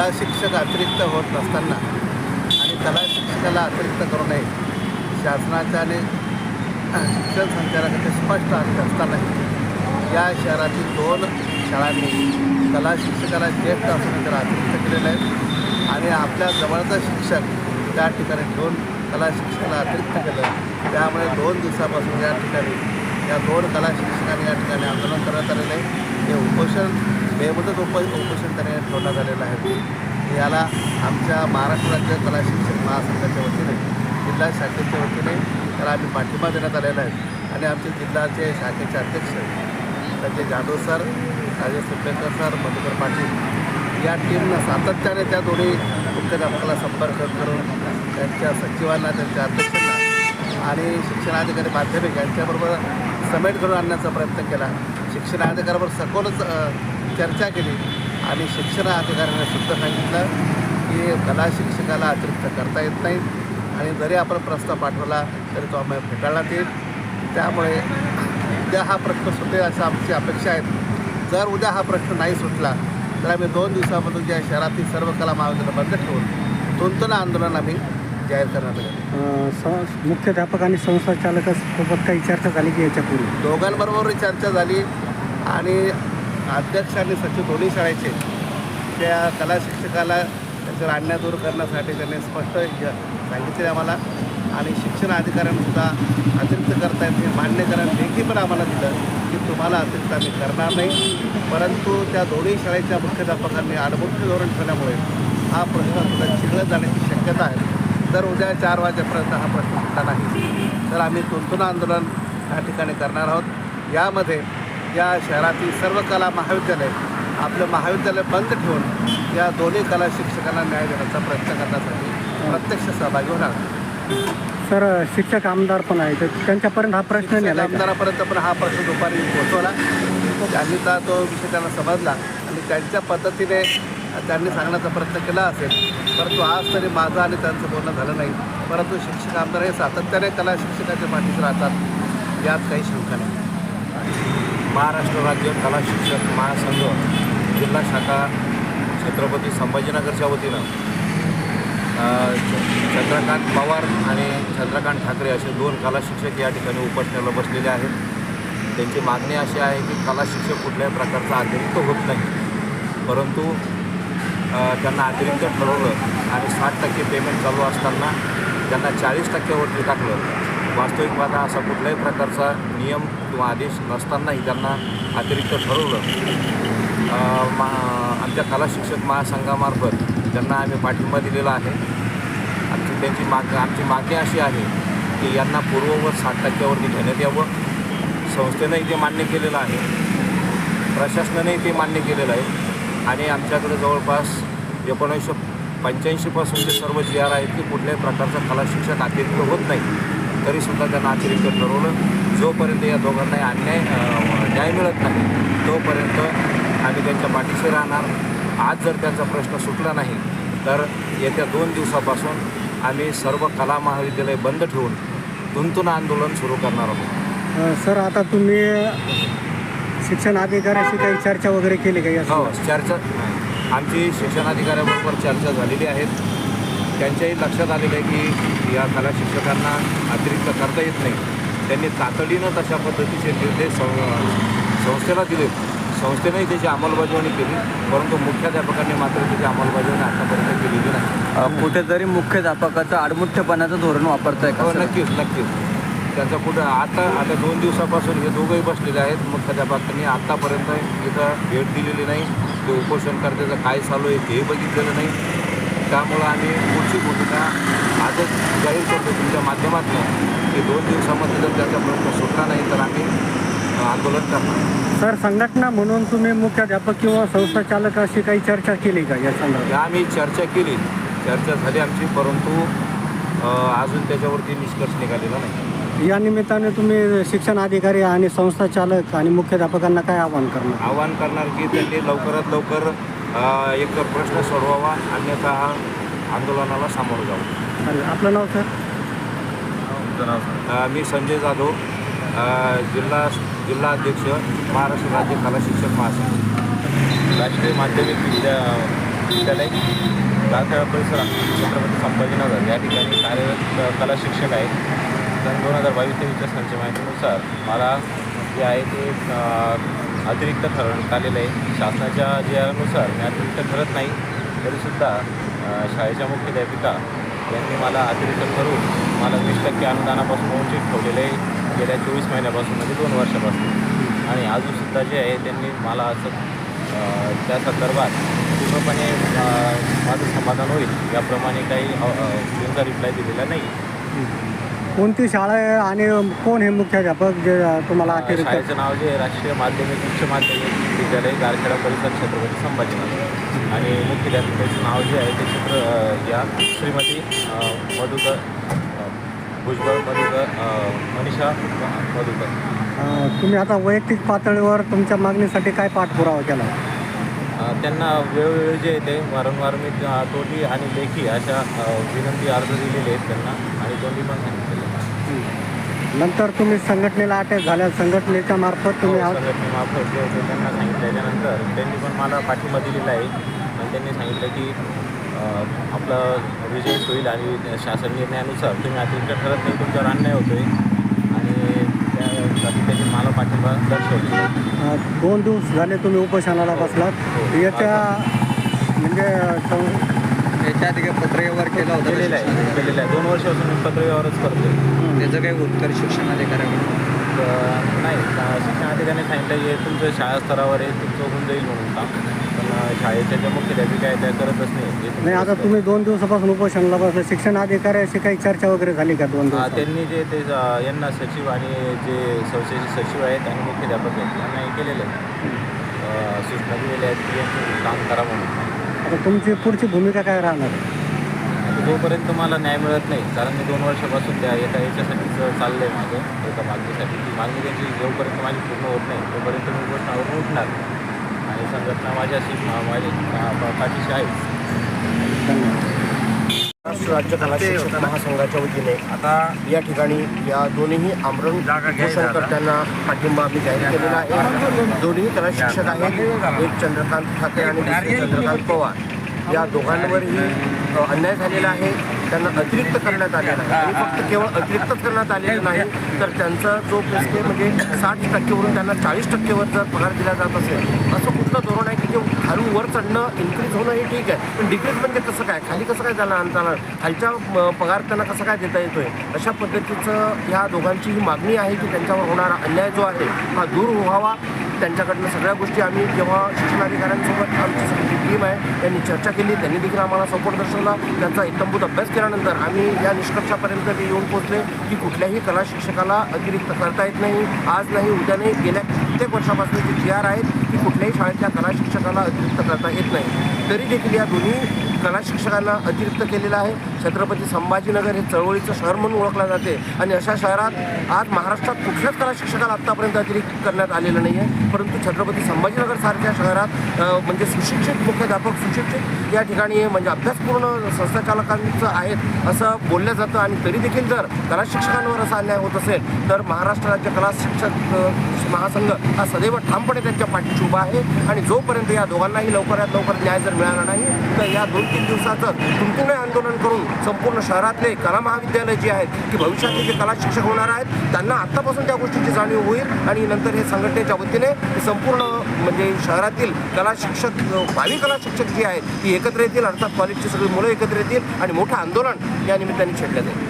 कला शिक्षक अतिरिक्त होत नसताना आणि कला शिक्षकाला अतिरिक्त करू नये. शासनाच्या आणि शिक्षण संचालकाचे स्पष्ट अर्थ असतानाही या शहरातील दोन शाळांनी कला शिक्षकाला ज्येष्ठ असून त्याला अतिरिक्त केलेलं आहे. आणि आपल्या जवळचा शिक्षक त्या ठिकाणी दोन कला शिक्षकाला अतिरिक्त केलं. त्यामुळे दोन दिवसापासून या ठिकाणी या दोन कला शिक्षकांनी या ठिकाणी आंदोलन करण्यात आलेलं आहे. हे उपोषण बेमुदत उप उपोषण त्याने ठेवण्यात आलेलं आहे. याला आमच्या महाराष्ट्र राज्य कला शिक्षण महासंघाच्या वतीने जिल्हा शाखेच्या वतीने त्याला आम्ही पाठिंबा देण्यात आलेला आहे. आणि आमचे जिल्ह्याचे शाखेचे अध्यक्ष संजय जाधव सर राजेश सुपेकर सर मधुकर पाटील या टीमनं सातत्याने त्या दोन्ही मुख्याध्यापकाला संपर्क करून त्यांच्या सचिवांना त्यांच्या अध्यक्षांना आणि शिक्षणाधिकारी माध्यमिक यांच्याबरोबर समेट करून आणण्याचा प्रयत्न केला. शिक्षणाधिकाऱ्यावर सखोलच चर्चा केली आणि शिक्षण अधिकाऱ्याने सुद्धा सांगितलं की कला शिक्षकाला अतिरिक्त करता येत नाही आणि जरी आपण प्रस्ताव पाठवला तरी तो आम्हाला फेटाळण्यात येईल. त्यामुळे उद्या हा प्रश्न सुटेल असं आमची अपेक्षा आहे. जर उद्या हा प्रश्न नाही सुटला तर आम्ही दोन दिवसामधून ज्या शहरातील सर्व कला महाविद्यालय बंद ठेवून दोन आंदोलन आम्ही जाहीर करण्यात आलं स मुख्याध्यापक आणि संस्थाचालकासोबत काही चर्चा झाली की याच्यापूर्वी दोघांबरोबर चर्चा झाली आणि अध्यक्ष आणि सचिव दोन्ही शाळेचे त्या कला शिक्षकाला त्याचं अन्याय दूर करण्यासाठी त्यांनी स्पष्ट सांगितले आम्हाला. आणि शिक्षण अधिकाऱ्यांसुद्धा अतिरिक्त करता येत मान्य करण लेखी पण आम्हाला दिलं की तुम्हाला अतिरिक्त आम्ही करणार नाही. परंतु त्या दोन्ही शाळेच्या मुख्याध्यापकांनी आडमुख्य धोरण ठेवल्यामुळे हा प्रश्न सुद्धा चिघळत जाण्याची शक्यता आहे. तर उद्या चार वाजेपर्यंत हा प्रश्न सुटला नाही. तर आम्ही तुंतुना आंदोलन या ठिकाणी करणार आहोत. यामध्ये या शहरातील सर्व कला महाविद्यालय आपलं महाविद्यालय बंद ठेवून या दोन्ही कला शिक्षकांना न्याय देण्याचा प्रयत्न करण्यासाठी प्रत्यक्ष सहभागी होणार. सर शिक्षक आमदार पण आहे तर त्यांच्यापर्यंत हा प्रश्न नेला? आमदारापर्यंत पण हा प्रश्न दुपारी पोहोचवला. त्यांनी तर तो विषय त्यांना समजला आणि त्यांच्या पद्धतीने त्यांनी सांगण्याचा प्रयत्न केला असेल. परंतु आज तरी माझं आणि त्यांचं बोलणं झालं नाही. परंतु शिक्षक आमदार हे सातत्याने कला शिक्षकाच्या पाठीशी राहतात. यात काही शंका नाही. महाराष्ट्र राज्य कला शिक्षक महासंघ जिल्हा शाखा छत्रपती संभाजीनगरच्या वतीनं च- चंद्रकांत पवार आणि चंद्रकांत ठाकरे असे दोन कला शिक्षक या ठिकाणी उपस्थितीला बसलेले आहेत. त्यांची मागणी अशी आहे की कला शिक्षक कुठल्याही प्रकारचा अतिरिक्त होत नाही. परंतु त्यांना अतिरिक्त ठरवलं आणि साठ टक्के पेमेंट चालू असताना त्यांना चाळीस टक्क्यावरती टाकलं. वास्तविक असा कुठल्याही प्रकारचा नियम किंवा आदेश नसतानाही त्यांना अतिरिक्त ठरवलं. मा आमच्या कला शिक्षक महासंघामार्फत त्यांना आम्ही पाठिंबा दिलेला आहे. आमची त्यांची माग आमची मागणी अशी आहे की यांना पूर्ववत साठ टक्क्यावरती घेण्यात यावं. संस्थेनंही ते मान्य केलेलं आहे. प्रशासनानेही ते मान्य केलेलं आहे. आणि आमच्याकडे जवळपास एकोणीसशे पंच्याऐंशीपासूनचे सर्व जी आर आहेत ते कुठल्याही प्रकारचा कला शिक्षक अतिरिक्त होत नाही. तरीसुद्धा त्यांना अतिरिक्त ठरवलं. जोपर्यंत या दोघांनाही अन्याय न्याय मिळत नाही तोपर्यंत आम्ही त्यांच्या पाठीशी राहणार. आज जर त्यांचा प्रश्न सुटला नाही तर येत्या दोन दिवसापासून आम्ही सर्व कला महाविद्यालय बंद ठेवून तुंतुन आंदोलन सुरू करणार आहोत. सर आता तुम्ही शिक्षण अधिकाऱ्याशी काही चर्चा वगैरे केली का हो? चर्चा आमची शिक्षणाधिकाऱ्याबरोबर चर्चा झालेली आहेत त्यांच्याही लक्षात आलेलं आहे की या कला शिक्षकांना अतिरिक्त करता येत नाही. त्यांनी तातडीनं तशा पद्धतीचे निर्देश सं- संस्थेला दिले. संस्थेनेही त्याची अंमलबजावणी केली. परंतु मुख्याध्यापकांनी मात्र त्याची अंमलबजावणी आतापर्यंत केलेली नाही. कुठेतरी मुख्याध्यापकाचं आडमुठ्ठेपणाचं धोरण वापरतंय का हो? नक्कीच नक्कीच. त्यांचा कुठं आता आता दोन दिवसापासून हे दोघंही बसलेले आहेत. मुख्याध्यापकांनी आत्तापर्यंत इथं भेट दिलेली नाही. ते उपोषण करण्याचं काय चालू आहे ते बघितलेलं नाही. त्यामुळं आम्ही पुढची भूमिका आजच जाहीर करतो तुमच्या माध्यमातून. की दोन दिवसामध्ये जर त्याचा प्रश्न सुटला नाही तर आम्ही आंदोलन करणार. सर संघटना म्हणून तुम्ही मुख्याध्यापक किंवा संस्थाचालकाशी काही चर्चा केली का या संदर्भात? आम्ही चर्चा केली. चर्चा झाली आमची परंतु अजून त्याच्यावरती निष्कर्ष निघालेला नाही. या निमित्ताने तुम्ही शिक्षण अधिकारी आणि संस्थाचालक आणि मुख्याध्यापकांना काय आवाहन करणार? आवाहन करणार की त्यांनी लवकरात लवकर अ, एक प्रश्न सोडवावा अन्यथा आंदोलनाला सामोरं जावं. चालेल. आपलं नाव सर? अ, मी संजय जाधव अ, जिल्हा जिल्हा अध्यक्ष महाराष्ट्र राज्य कला शिक्षक महासंघ. राष्ट्रीय माध्यमिक विद्या महाविद्यालय गारखेडा परिसर छत्रपती संभाजीनगर. या ठिकाणी कार्यरत अ, कला शिक्षक आहे सन दोन हजार बावीस तेवीसच्या संच माहितीनुसार मला जे आहे ते अतिरिक्त ठरवण्यात आलेलं आहे. शासनाच्या जियानुसार मी अतिरिक्त ठरत नाही तरीसुद्धा शाळेच्या मुख्याध्यापिका यांनी मला अतिरिक्त ठरून मला वीस टक्के अनुदानापासून वंचित ठेवलेले आहे. गेल्या चोवीस महिन्यापासून म्हणजे दोन वर्षापासून. आणि अजूनसुद्धा जे आहे त्यांनी मला असं त्या संदर्भात पूर्णपणे माझं समाधान होईल. याप्रमाणे काही त्यांचा रिप्लाय दिलेला नाही. कोणती शाळा आहे आणि कोण हे मुख्याध्यापक जे तुम्हाला अतिरिक्त शाळेचं नाव जे आहे राष्ट्रीय माध्यमिक उच्च माध्यमिक विद्यालय गारखेडा परिसर छत्रपती संभाजीनगर आणि मुख्याध्यापिकेचं नाव जे आहे ते चित्र या श्रीमती मधुकर भुजबळ मधुकर मनीषा मधुकर. तुम्ही आता वैयक्तिक पातळीवर तुमच्या मागणीसाठी काय पाठपुरावा केला? त्यांना वेळोवेळी जे आहे ते वारंवार मी तोंडी आणि लेखी अशा विनंती अर्ज दिलेले आहेत त्यांना. आणि तोंडी पण. नंतर तुम्ही संघटनेला अटॅच झाल्या संघटनेच्या मार्फत तुम्ही आ- संघटनेमार्फत जे होते त्यांना सांगितल्याच्यानंतर त्यांनी पण मला पाठिंबा दिलेला आहे. आणि त्यांनी सांगितलं की अ, आपलं विजय होईल आणि शासन निर्णयानुसार तुम्ही अतिरिक्त ठरत नाही तुमच्यावर अन्याय होतो आहे आणि त्यासाठी त्यांनी मला पाठिंबा दर्शवले अं, दोन दिवस झाले तुम्ही उपोषणाला बसलात. हो. याच्या म्हणजे सं- आधी काही पत्रव्यवहार केला होता केलेलं आहे का केलेलं आहे. दोन वर्षापासून मी पत्रव्यवहारच करतोय. त्याचं काही उत्तर शिक्षणाधिकाऱ्याकडून? तर नाही अ, शिक्षणाधिकाऱ्यांनी सांगितलं हे तुमचं शाळा स्तरावर आहे तुमचं होऊन जाईल म्हणून काम. पण अ, शाळेच्या ज्या मुख्याध्यापिका आहे त्या करतच नाही. हे नाही आता तुम्ही दोन दिवसापासून उपोषणाला बसला. शिक्षण अधिकाऱ्याशी काही चर्चा वगैरे झाली का दोन दिवस त्यांनी जे ते अ, यांना सचिव आणि जे संस्थेचे सचिव आहेत आणि मुख्याध्यापक आहेत यांना हे केलेलं आहे. अ, सूचना दिलेल्या आहेत की यांचं काम करा म्हणून. आता तुमची पुढची भूमिका काय राहणार? आता जोपर्यंत मला न्याय मिळत नाही कारण मी दोन वर्षापासून त्या एका याच्यासाठीच चाललं आहे माझं एका मागणीसाठी. ती मागणी त्यांची जोपर्यंत माझी पूर्ण होत नाही तोपर्यंत मी घोषणावरून उठणार आणि संघटना माझ्याशी माझी पाठीशी आहे. धन्यवाद. महाराष्ट्र राज्य कला शिक्षक महासंघाच्या वतीने आता या ठिकाणी या दोन्ही आमरण उपोषणकर्त्यांना पाठिंबा आम्ही जाहीर केलेला आहे. दोन्ही कला शिक्षक आहेत. एक चंद्रकांत ठाकरे आणि दुसरे चंद्रकांत पवार. या दोघांवरही अन्याय झालेला आहे. त्यांना अतिरिक्त करण्यात आलेला आहे. आणि फक्त केवळ अतिरिक्तच करण्यात आलेलं नाही तर त्यांचा जो पेस्के म्हणजे साठ टक्केवरून त्यांना चाळीस टक्केवर जर पगार दिला जात असेल असं कुठलं धोरण आहे की जे खालून वर चढणं इन्क्रीज होणं हे ठीक आहे. पण डिक्रीज म्हणजे कसं काय? खाली कसं काय त्यांना आणताना खालच्या पगार त्यांना कसं काय देता येतोय? अशा पद्धतीचं ह्या दोघांची ही मागणी आहे की त्यांच्यावर होणारा अन्याय जो आहे हा दूर व्हावा. त्यांच्याकडनं सगळ्या गोष्टी आम्ही जेव्हा शिक्षणाधिकाऱ्यांसोबत आमची सगळी टीम आहे त्यांनी चर्चा केली त्यांनी देखील आम्हाला सपोर्ट दर्शवला. त्यांचा इतंभूत अभ्यास केल्यानंतर आम्ही या निष्कर्षापर्यंत ते येऊन पोहोचले की कुठल्याही कला शिक्षकाला अतिरिक्त करता येत नाही. आज नाही उद्या नाही गेल्या कित्येक वर्षापासून जे जी आर आहेत की कुठल्याही शाळेतल्या कला शिक्षकाला अतिरिक्त करता येत नाही. तरी देखील या दोन्ही कला शिक्षकांना अतिरिक्त केलेलं आहे. छत्रपती संभाजीनगर हे चळवळीचं शहर म्हणून ओळखलं जाते. आणि अशा शहरात आज महाराष्ट्रात कुठल्याच कला शिक्षकाला आत्तापर्यंत अतिरिक्त करण्यात आलेलं नाही आहे परंतु छत्रपती संभाजीनगरसारख्या शहरात म्हणजे सुशिक्षित मुख्याध्यापक सुशिक्षित या ठिकाणी म्हणजे अभ्यासपूर्ण संस्थाचालकांचं आहेत असं बोललं जातं. आणि तरी देखील जर कला शिक्षकांवर असा अन्याय होत असेल तर महाराष्ट्र राज्य कला शिक्षक महासंघ हा सदैव ठामपणे त्यांच्या पाठीशी उभा आहे. आणि जोपर्यंत या दोघांनाही लवकरात लवकर न्याय जर मिळाला नाही तर या दोन तीन दिवसाचं तुमतुणे आंदोलन करून संपूर्ण शहरातले कला महाविद्यालय जे आहेत की भविष्यातले जे कला शिक्षक होणार आहेत त्यांना आत्तापासून त्या गोष्टीची जाणीव होईल आणि नंतर हे संघटनेच्या वतीने संपूर्ण म्हणजे शहरातील कला शिक्षक भावी कला शिक्षक जे आहेत ती एकत्र येतील. अर्थात कॉलेजची सगळी मुलं एकत्र येतील आणि मोठं आंदोलन या निमित्ताने छेडलं जाईल.